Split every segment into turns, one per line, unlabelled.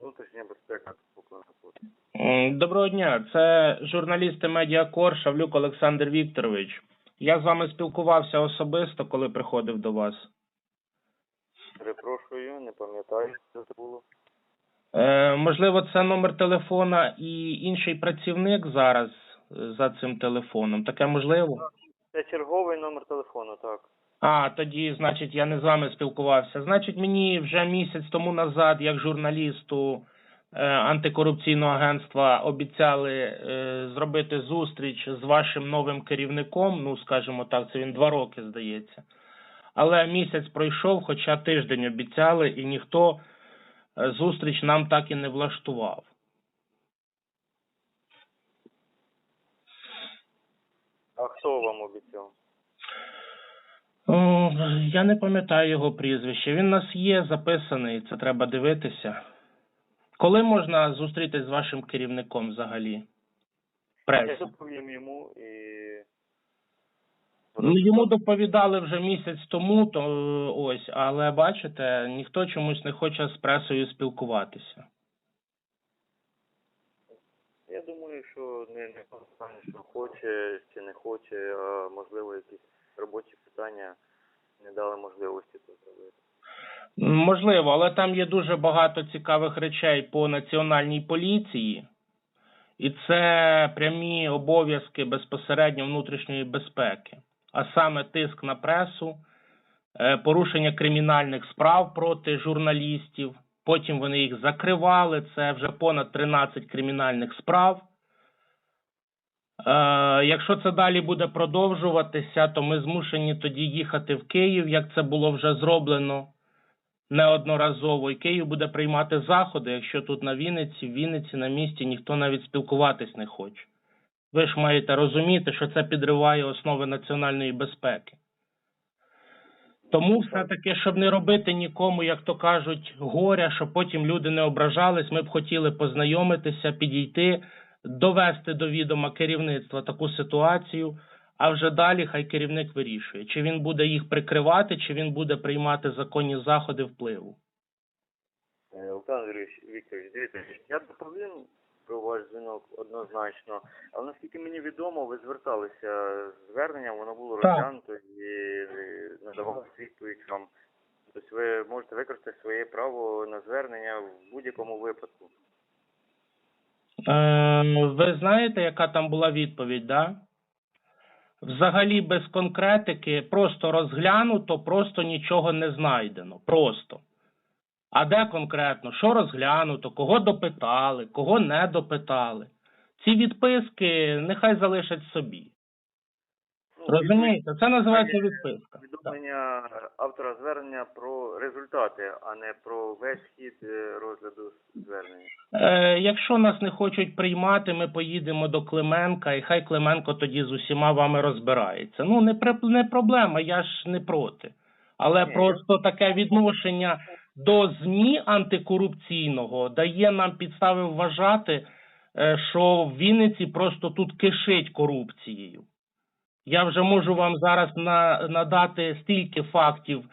Внутрішня безпека.
Доброго дня, це журналісти Медіакор Шавлюк Олександр Вікторович. Я з вами спілкувався особисто, коли приходив до вас.
Перепрошую, не пам'ятаю, що це було.
Е, можливо, це номер телефона і інший працівник зараз е, за цим телефоном. Таке можливо?
Це черговий номер телефону, так.
А, тоді, значить, я не з вами спілкувався. Значить, мені вже місяць тому назад, як журналісту е, антикорупційного агентства, обіцяли е, зробити зустріч з вашим новим керівником. Ну, скажімо так, це він два роки, здається. Але місяць пройшов, хоча тиждень обіцяли, і ніхто е, зустріч нам так і не влаштував.
А хто вам обіцяв?
Я не пам'ятаю його прізвище. Він у нас є записаний, це треба дивитися. Коли можна зустрітись з вашим керівником взагалі?
Я доповім йому і...
Ну, йому доповідали вже місяць тому, то е, ось, але бачите, ніхто чомусь не хоче з пресою спілкуватися.
Я думаю, що не, не що хоче чи не хоче, а можливо якісь робочі питання не дали можливості це зробити.
Можливо, але там є дуже багато цікавих речей по національній поліції, і це прямі обов'язки безпосередньо внутрішньої безпеки, а саме тиск на пресу, е, порушення кримінальних справ проти журналістів. Потім вони їх закривали. Це вже понад 13 кримінальних справ. Е, якщо це далі буде продовжуватися, то ми змушені тоді їхати в Київ, як це було вже зроблено неодноразово. І Київ буде приймати заходи, якщо тут на Вінниці, в Вінниці на місці ніхто навіть спілкуватись не хоче. Ви ж маєте розуміти, що це підриває основи національної безпеки. Тому все-таки, щоб не робити нікому, як то кажуть, горя, щоб потім люди не ображались, ми б хотіли познайомитися, підійти, довести до відома керівництва таку ситуацію, а вже далі хай керівник вирішує, чи він буде їх прикривати, чи він буде приймати законні заходи впливу.
Е, Олександр Вікторович, дивіться, я доповім про ваш дзвінок однозначно, але наскільки мені відомо, ви зверталися з зверненням, воно було розглянуто і надавалася відповідь вам. Тобто ви можете використати своє право на звернення в будь-якому випадку.
Е, ви знаєте, яка там була відповідь, да? Взагалі без конкретики, просто розглянуто, просто нічого не знайдено. Просто. А де конкретно? Що розглянуто? Кого допитали, кого не допитали? Ці відписки нехай залишать собі. Розумієте? Це називається відписка. Так.
Повідомлення автора звернення про результати, а не про весь хід е, розгляду звернення.
Е, якщо нас не хочуть приймати, ми поїдемо до Клименка, і хай Клименко тоді з усіма вами розбирається. Ну, не, не проблема, я ж не проти. Але
Ні,
просто таке відношення до ЗМІ антикорупційного дає нам підстави вважати, е, що в Вінниці просто тут кишить корупцією. Я вже можу вам зараз на, надати стільки фактів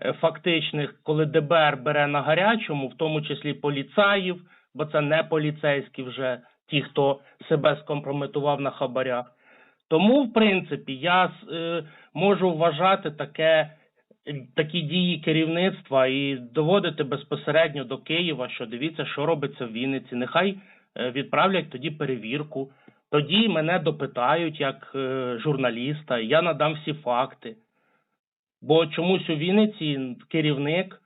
е, фактичних, коли ДБР бере на гарячому, в тому числі поліцаїв, бо це не поліцейські вже ті, хто себе скомпрометував на хабарях. Тому, в принципі, я е, можу вважати таке, такі дії керівництва і доводити безпосередньо до Києва, що дивіться, що робиться в Вінниці. Нехай е, відправлять тоді перевірку. Тоді мене допитають як е, журналіста, я надам всі факти. Бо чомусь у Вінниці керівник,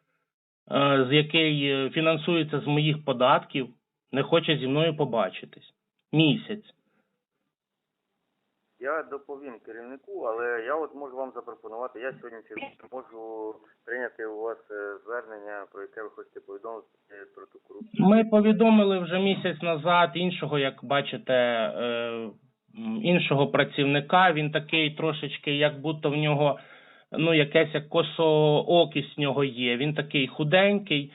е, з який е, фінансується з моїх податків, не хоче зі мною побачитись. Місяць.
Я доповім керівнику, але я от можу вам запропонувати. Я сьогодні чи можу прийняти у вас е, звернення, про яке ви хочете повідомити про ту корупцію.
Ми повідомили вже місяць назад іншого, як бачите, е, іншого працівника. Він такий трошечки, як будто в нього ну, якесь як косоокість в нього є. Він такий худенький.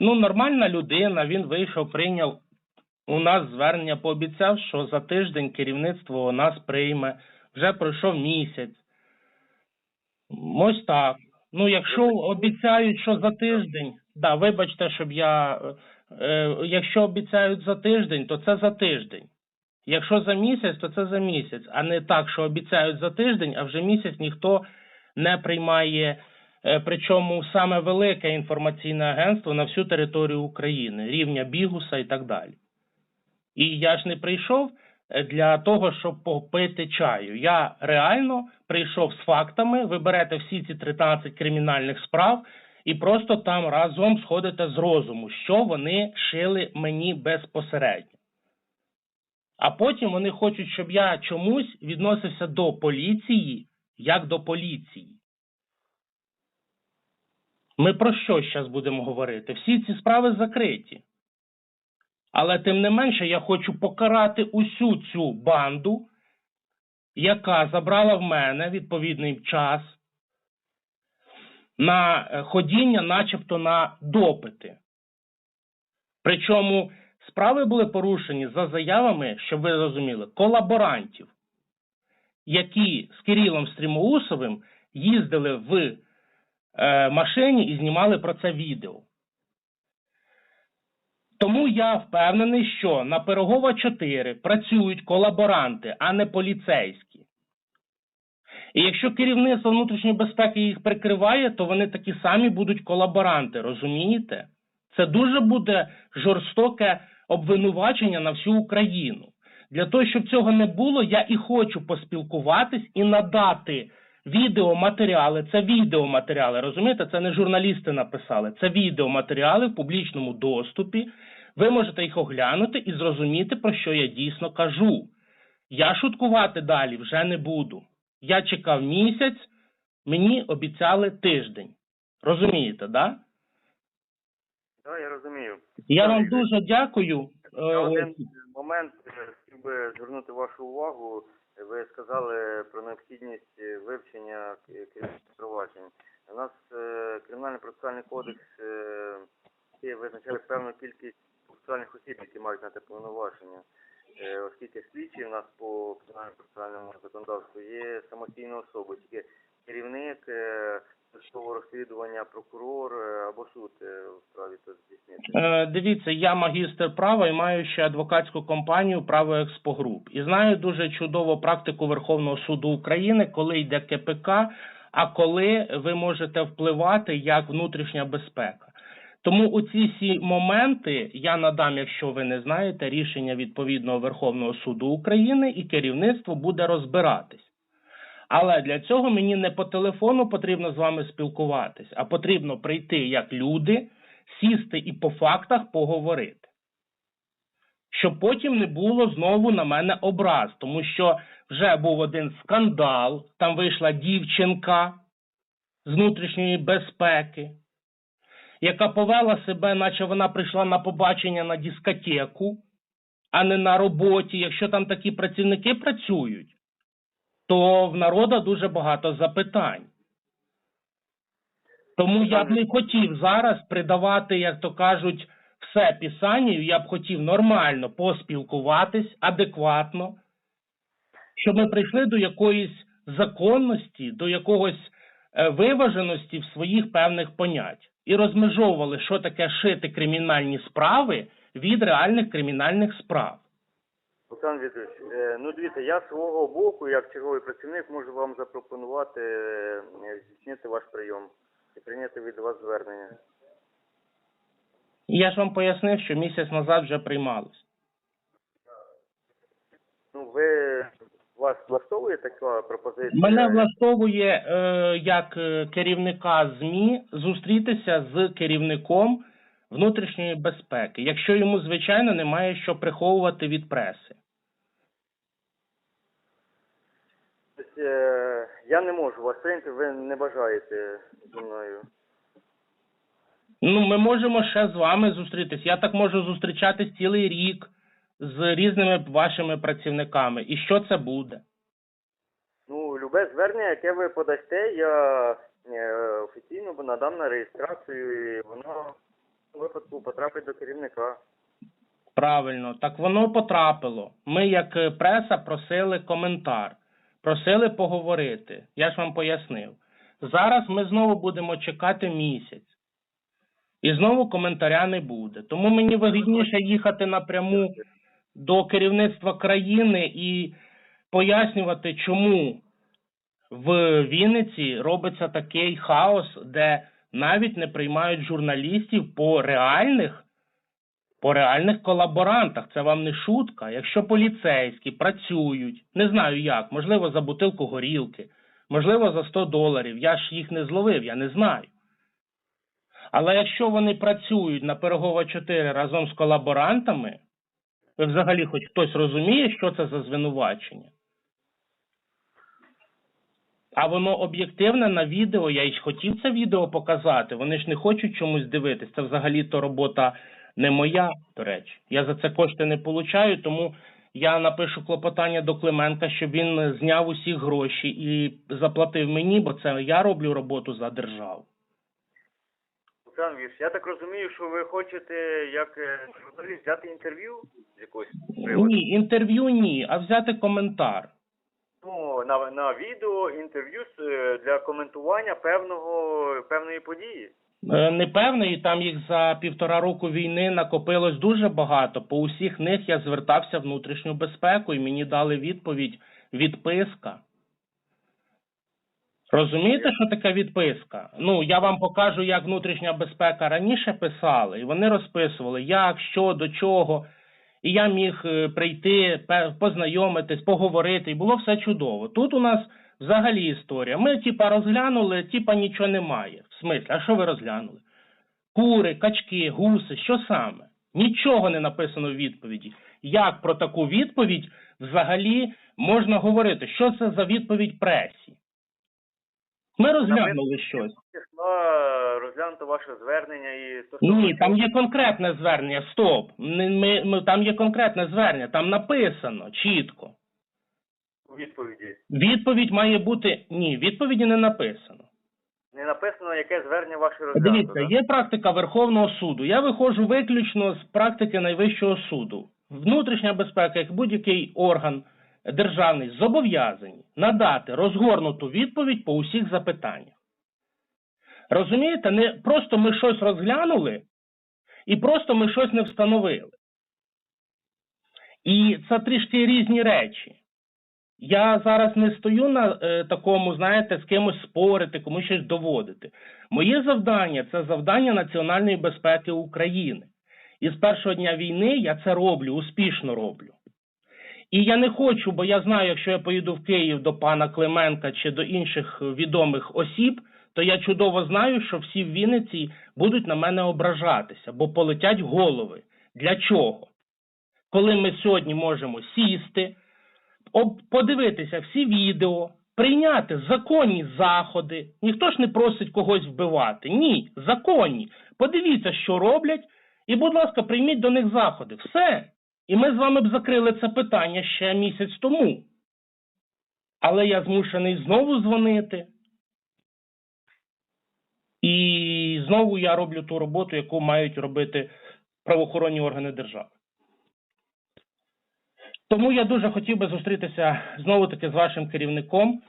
Ну, нормальна людина. Він вийшов, прийняв у нас звернення, пообіцяв, що за тиждень керівництво нас прийме. Вже пройшов місяць. Ось так. Ну, якщо обіцяють, що за тиждень, Да, вибачте, щоб я. е, Е, якщо обіцяють за тиждень, то це за тиждень. Якщо за місяць, то це за місяць, а не так, що обіцяють за тиждень, а вже місяць ніхто не приймає. е, Причому саме велике інформаційне агентство на всю територію України, рівня Бігуса і так далі. І я ж не прийшов е, для того, щоб попити чаю. Я реально прийшов з фактами. Ви берете всі ці 13 кримінальних справ і просто там разом сходите з розуму, що вони шили мені безпосередньо. А потім вони хочуть, щоб я чомусь відносився до поліції як до поліції. Ми про що зараз будемо говорити? Всі ці справи закриті. Але тим не менше я хочу покарати усю цю банду, яка забрала в мене відповідний час на е, ходіння, начебто на допити. Причому справи були порушені за заявами, щоб ви розуміли, колаборантів, які з Кирилом Стрімоусовим їздили в е, машині і знімали про це відео. Тому я впевнений, що на Пирогова 4 працюють колаборанти, а не поліцейські. І якщо керівництво внутрішньої безпеки їх прикриває, то вони такі самі будуть колаборанти, розумієте? Це дуже буде жорстоке обвинувачення на всю Україну. Для того, щоб цього не було, я і хочу поспілкуватись і надати відеоматеріали. Це відеоматеріали, розумієте? Це не журналісти написали, це відеоматеріали в публічному доступі. Ви можете їх оглянути і зрозуміти, про що я дійсно кажу. Я шуткувати далі вже не буду. Я чекав місяць, мені обіцяли тиждень. Розумієте, да?
Так, я розумію.
Я вам дуже дякую.
На
Е,
один момент е, хотів би звернути вашу увагу. Ви сказали про необхідність вивчення кримінальних проваджень. У нас е, кримінальний процесуальний кодекс визначає певну кількість процесуальних осіб, які мають на те повноваження. Е, Оскільки слідчі у нас по процесуальному законодавству є самостійною особою, тільки керівник е, розслідування, прокурор е, або суд е, вправі це здійснити.
Дивіться, я магістр права і маю ще адвокатську компанію Право Експогруп. І знаю дуже чудово практику Верховного суду України, коли йде КПК, а коли ви можете впливати як внутрішня безпека. Тому у ці всі моменти я надам, якщо ви не знаєте, рішення відповідного Верховного суду України і керівництво буде розбиратись. Але для цього мені не по телефону потрібно з вами спілкуватись, а потрібно прийти як люди, сісти і по фактах поговорити. Щоб потім не було знову на мене образ, тому що вже був один скандал, там вийшла дівчинка з внутрішньої безпеки, яка повела себе, наче вона прийшла на побачення на дискотеку, а не на роботі. Якщо там такі працівники працюють, то в народа дуже багато запитань. Тому я б не хотів зараз придавати, як то кажуть, все писанню, я б хотів нормально поспілкуватись, адекватно, щоб ми прийшли до якоїсь законності, до якогось е, виваженості в своїх певних понять і розмежовували, що таке шити кримінальні справи від реальних кримінальних справ.
Олександр Вікторович, е, ну дивіться, я з свого боку, як черговий працівник, можу вам запропонувати е, здійснити ваш прийом і прийняти від вас звернення.
Я ж вам пояснив, що місяць назад вже приймалось.
Ну, ви вас влаштовує така пропозиція?
Мене влаштовує е, як е, керівника ЗМІ зустрітися з керівником внутрішньої безпеки, якщо йому звичайно немає що приховувати від преси.
Тобто, е, я не можу вас прийняти, ви не бажаєте зі мною.
Ну, ми можемо ще з вами зустрітись. Я так можу зустрічатись цілий рік з різними вашими працівниками. І що це буде?
Ну, любе звернення, яке ви подасте, я е, офіційно надам на реєстрацію, і воно в випадку потрапить до керівника.
Правильно, так воно потрапило. Ми, як е, преса, просили коментар, просили поговорити. Я ж вам пояснив. Зараз ми знову будемо чекати місяць. І знову коментаря не буде. Тому мені вигідніше їхати напряму до керівництва країни і пояснювати, чому в Вінниці робиться такий хаос, де навіть не приймають журналістів по реальних, по реальних колаборантах. Це вам не шутка. Якщо поліцейські працюють, не знаю як, можливо, за бутилку горілки, можливо, за 100 доларів. Я ж їх не зловив, я не знаю. Але якщо вони працюють на Пирогова 4 разом з колаборантами, ви взагалі хоч хтось розуміє, що це за звинувачення? А воно об'єктивне на відео. Я й хотів це відео показати. Вони ж не хочуть чомусь дивитись. Це взагалі-то робота не моя, до речі. Я за це кошти не получаю, тому я напишу клопотання до Клименка, щоб він зняв усі гроші і заплатив мені, бо це я роблю роботу за державу.
Олександр Віш, я так розумію, що ви хочете як е, журналіст взяти інтерв'ю з якогось приводу?
Ні, інтерв'ю ні, а взяти коментар.
Ну, на, на відео інтерв'ю з, е, для коментування певного певної події.
Е, Непевний, там їх за півтора року війни накопилось дуже багато. По усіх них я звертався в внутрішню безпеку і мені дали відповідь відписка. Розумієте, що таке відписка? Ну, я вам покажу, як внутрішня безпека раніше писали, і вони розписували, як, що, до чого. І я міг е, прийти, познайомитись, поговорити, і було все чудово. Тут у нас взагалі історія. Ми, типа, розглянули, типа нічого немає. В смислі, а що ви розглянули? Кури, качки, гуси, що саме? Нічого не написано в відповіді. Як про таку відповідь взагалі можна говорити? Що це за відповідь пресі? Ми розглянули щось.
Числа розглянуто ваше звернення і стосовно
Ні, там є конкретне звернення. Стоп. Ми, ми, там є конкретне звернення, там написано чітко.
у відповіді.
Відповідь має бути. Ні, відповіді не написано.
Не написано, яке звернення ваше розглянуто.
Дивіться, є практика Верховного суду. Я виходжу виключно з практики Найвищого суду. Внутрішня безпека, як будь-який орган державний, зобов'язані надати розгорнуту відповідь по усіх запитаннях. Розумієте, не просто ми щось розглянули і просто ми щось не встановили. І це трішки різні речі. Я зараз не стою на е, такому, знаєте, з кимось спорити, комусь щось доводити. Моє завдання це завдання національної безпеки України. І з першого дня війни я це роблю, успішно роблю. І я не хочу, бо я знаю, якщо я поїду в Київ до пана Клименка чи до інших відомих осіб, то я чудово знаю, що всі в Вінниці будуть на мене ображатися, бо полетять голови. Для чого? Коли ми сьогодні можемо сісти, подивитися всі відео, прийняти законні заходи. Ніхто ж не просить когось вбивати. Ні, законні. Подивіться, що роблять, і, будь ласка, прийміть до них заходи. Все. І ми з вами б закрили це питання ще місяць тому. Але я змушений знову дзвонити. І знову я роблю ту роботу, яку мають робити правоохоронні органи держави. Тому я дуже хотів би зустрітися знову таки з вашим керівником.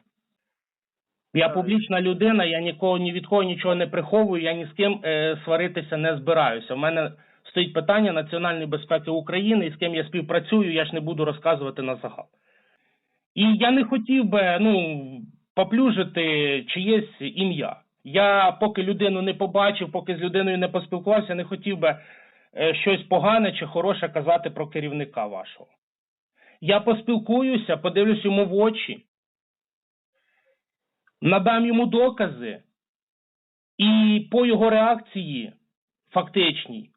Я публічна людина, я нікого ні від кого нічого не приховую, я ні з ким е, сваритися не збираюся. У мене стоїть питання національної безпеки України, і з ким я співпрацюю, я ж не буду розказувати на загал. І я не хотів би ну, поплюжити чиєсь ім'я. Я поки людину не побачив, поки з людиною не поспілкувався, не хотів би е, щось погане чи хороше казати про керівника вашого. Я поспілкуюся, подивлюсь йому в очі, надам йому докази, і по його реакції фактичній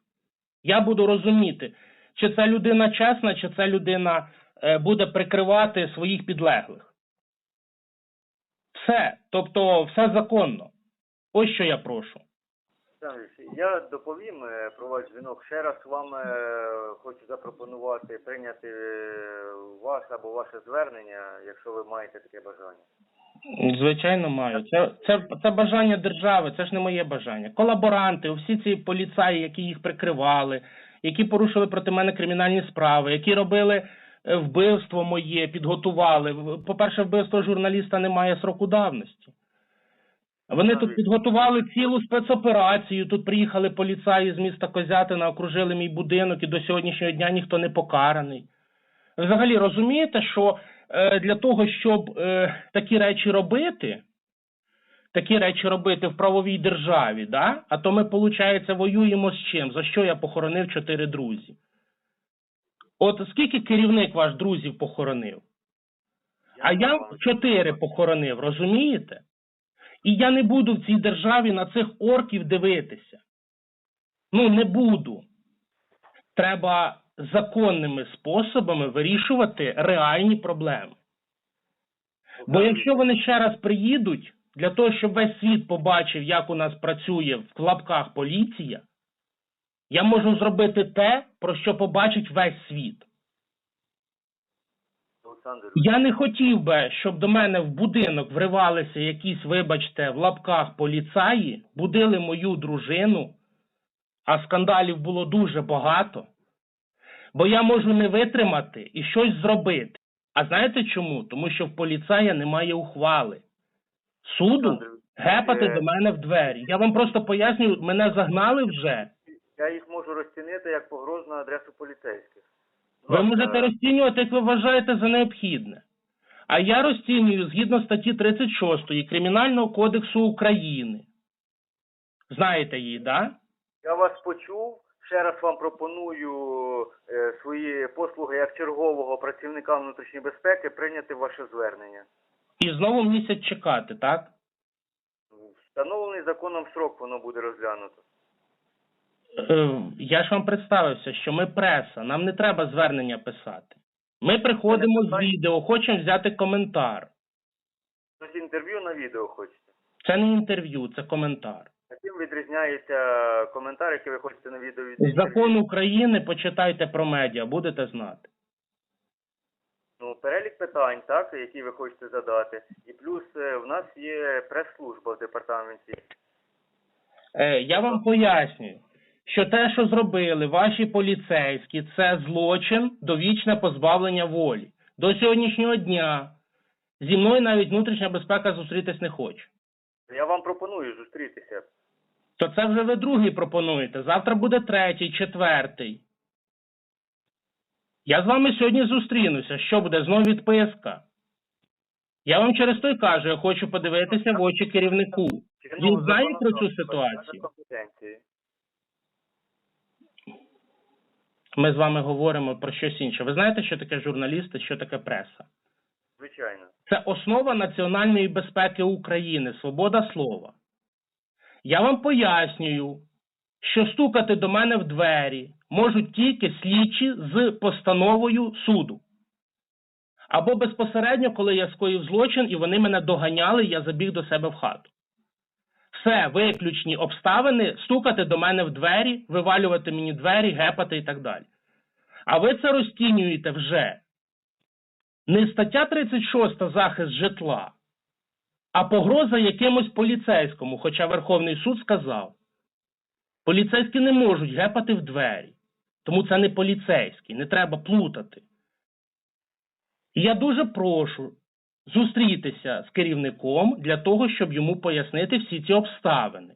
я буду розуміти, чи ця людина чесна, чи ця людина е, буде прикривати своїх підлеглих. Все. Тобто, все законно. Ось що я прошу.
Я доповім е, про ваш дзвінок. Ще раз вам е, хочу запропонувати прийняти вас або ваше звернення, якщо ви маєте таке бажання.
Звичайно, маю. Це, це, це бажання держави, це ж не моє бажання. Колаборанти, всі ці поліцаї, які їх прикривали, які порушили проти мене кримінальні справи, які робили е, вбивство моє, підготували. По-перше, вбивство журналіста не має сроку давності. Вони тут підготували цілу спецоперацію. Тут приїхали поліцаї з міста Козятина, окружили мій будинок, і до сьогоднішнього дня ніхто не покараний. Взагалі розумієте, що для того, щоб е, такі речі робити, такі речі робити в правовій державі, да? а то ми, виходить, воюємо з чим? За що я похоронив чотири друзі? От скільки керівник ваш друзів похоронив? А я чотири похоронив, розумієте? І я не буду в цій державі на цих орків дивитися. Ну, не буду. Треба законними способами вирішувати реальні проблеми. Бо якщо вони ще раз приїдуть, для того, щоб весь світ побачив, як у нас працює в лапках поліція, я можу зробити те, про що побачить весь світ. Я не хотів би, щоб до мене в будинок вривалися якісь, вибачте, в лапках поліцаї, будили мою дружину, а скандалів було дуже багато. Бо я можу не витримати і щось зробити. А знаєте чому? Тому що в поліцая немає ухвали. Суду гепати
е,
до мене в двері. Я вам просто пояснюю, мене загнали вже.
Я їх можу розцінити як погрозу на адресу поліцейських.
Ви можете розцінювати, як ви вважаєте за необхідне. А я розцінюю згідно статті 36 Кримінального кодексу України. Знаєте її, да?
Я вас почув. Ще раз вам пропоную е, свої послуги як чергового працівника внутрішньої безпеки прийняти ваше звернення.
І знову місяць чекати, так?
Встановлений законом срок воно буде розглянуто.
Е, я ж вам представився, що ми преса, нам не треба звернення писати. Ми приходимо з відео, хочемо взяти коментар.
Тобто інтерв'ю на відео хочете.
Це не інтерв'ю, це коментар.
А чим відрізняється коментар, який ви хочете на відео від
З закону України почитайте про медіа, будете знати.
Ну, перелік питань, так, які ви хочете задати. І плюс е, в нас є прес-служба в департаменті.
Е, я вам пояснюю, що те, що зробили ваші поліцейські, це злочин, довічне позбавлення волі. До сьогоднішнього дня зі мною навіть внутрішня безпека зустрітись не хоче.
Я вам пропоную зустрітися.
То це вже ви другий пропонуєте. Завтра буде третій, четвертий. Я з вами сьогодні зустрінуся. Що буде? Знов відписка. Я вам через той кажу, я хочу подивитися в очі керівнику. Він знає про цю ситуацію? Ми з вами говоримо про щось інше. Ви знаєте, що таке журналісти, що таке преса?
Звичайно.
Це основа національної безпеки України, свобода слова. Я вам пояснюю, що стукати до мене в двері можуть тільки слідчі з постановою суду. Або безпосередньо, коли я скоїв злочин і вони мене доганяли, я забіг до себе в хату. Все, виключні обставини, стукати до мене в двері, вивалювати мені двері, гепати і так далі. А ви це розцінюєте вже не стаття 36 захист житла, а погроза якимось поліцейському, хоча Верховний суд сказав, поліцейські не можуть гепати в двері, тому це не поліцейський, не треба плутати. І я дуже прошу зустрітися з керівником для того, щоб йому пояснити всі ці обставини.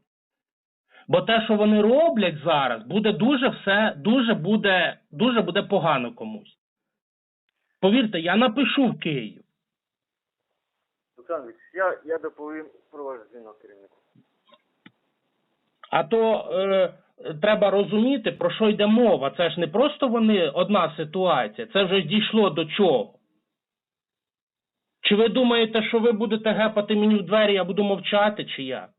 Бо те, що вони роблять зараз, буде дуже все, дуже буде, дуже буде погано комусь. Повірте, я напишу в Київ.
Олександр, я, я доповім про ваш дзвінок керівнику.
А то е, треба розуміти, про що йде мова. Це ж не просто вони одна ситуація, це вже дійшло до чого. Чи ви думаєте, що ви будете гепати мені в двері, я буду мовчати, чи як?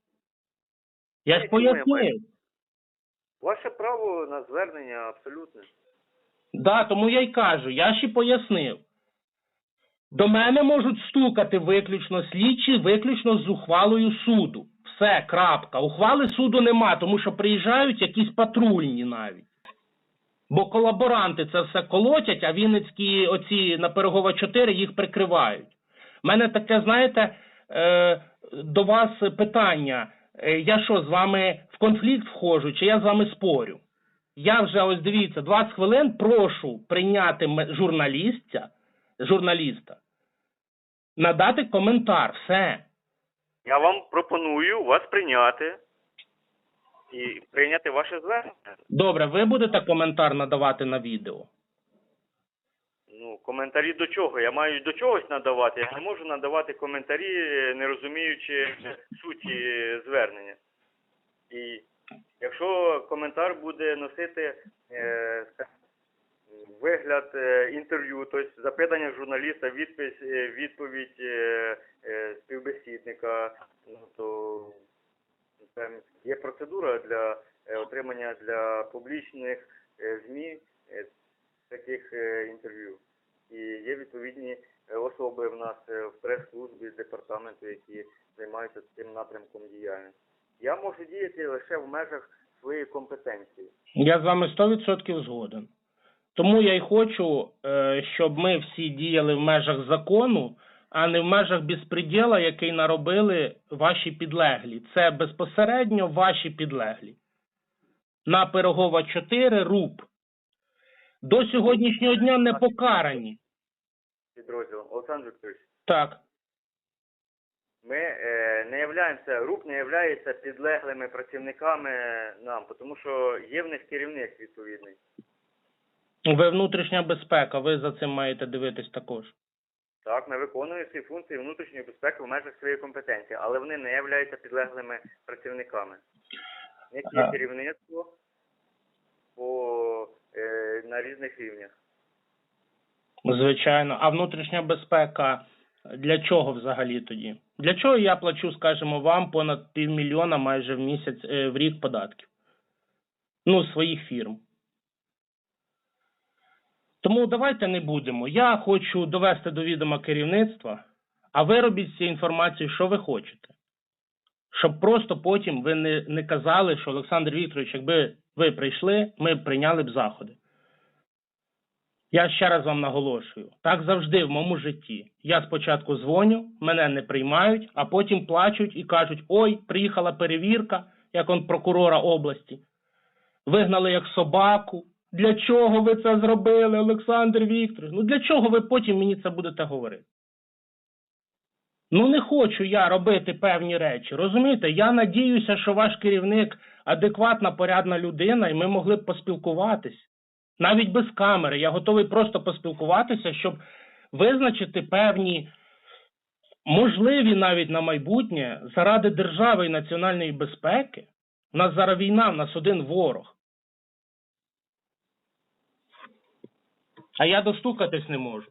Я ж пояснив.
Ваше право на звернення абсолютне.
Да, тому я й кажу, я ще пояснив. До мене можуть стукати виключно слідчі, виключно з ухвалою суду. Все, крапка. Ухвали суду нема, тому що приїжджають якісь патрульні навіть. Бо колаборанти це все колотять, а вінницькі оці на Пирогова 4 їх прикривають. У мене таке, знаєте, е, до вас питання. Е, я що, з вами в конфлікт входжу, чи я з вами спорю? Я вже ось дивіться, 20 хвилин прошу прийняти ме- журналіста, надати коментар, все.
Я вам пропоную вас прийняти і прийняти ваше звернення.
Добре, ви будете коментар надавати на відео?
Ну, коментарі до чого? Я маю до чогось надавати. Я не можу надавати коментарі, не розуміючи суті звернення. І якщо коментар буде носити е, вигляд е, інтерв'ю, тобто запитання журналіста, відповідь, е, відповідь е, співбесідника, ну, то є процедура для отримання для публічних е, ЗМІ таких інтерв'ю. І є відповідні особи в нас в прес-службі департаменту, які займаються цим напрямком діяльності. Я можу діяти лише в межах своєї компетенції.
Я з вами 100% згоден. Тому я й хочу, е, щоб ми всі діяли в межах закону, а не в межах безпреділа, який наробили ваші підлеглі. Це безпосередньо ваші підлеглі. На Пирогова 4 РУП. До сьогоднішнього дня не покарані.
Підрозділом Олександр Вікторович,
Так.
Ми е, не являємося, РУП не являється підлеглими працівниками нам, тому що є в них керівник відповідний.
Ви внутрішня безпека, ви за цим маєте дивитись також.
Так, ми виконуємо свої функції внутрішньої безпеки в межах своєї компетенції, але вони не являються підлеглими працівниками. У них є керівництво по, е, на різних рівнях.
Звичайно. А внутрішня безпека для чого взагалі тоді? Для чого я плачу, скажімо, вам понад півмільйона майже в місяць е, в рік податків? Ну, своїх фірм. Тому давайте не будемо. Я хочу довести до відома керівництва, а ви робіть з цією що ви хочете. Щоб просто потім ви не, не казали, що Олександр Вікторович, якби ви прийшли, ми б прийняли б заходи. Я ще раз вам наголошую, так завжди в моєму житті. Я спочатку дзвоню, мене не приймають, а потім плачуть і кажуть: ой, приїхала перевірка, як он прокурора області. Вигнали як собаку. Для чого ви це зробили, Олександр Вікторович? Ну для чого ви потім мені це будете говорити? Ну не хочу я робити певні речі. Розумієте, я надіюся, що ваш керівник адекватна, порядна людина, і ми могли б поспілкуватись. Навіть без камери. Я готовий просто поспілкуватися, щоб визначити певні можливі навіть на майбутнє заради держави і національної безпеки. У нас зараз війна, в нас один ворог. А я достукатись не можу.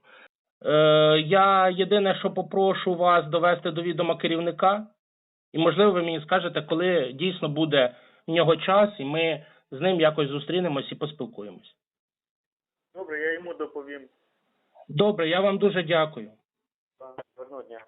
Е, я єдине, що попрошу вас довести до відома керівника, і можливо ви мені скажете, коли дійсно буде в нього час, і ми з ним якось зустрінемось і поспілкуємось.
Добре, я йому доповім.
Добре, я вам дуже дякую.
Гарного дня.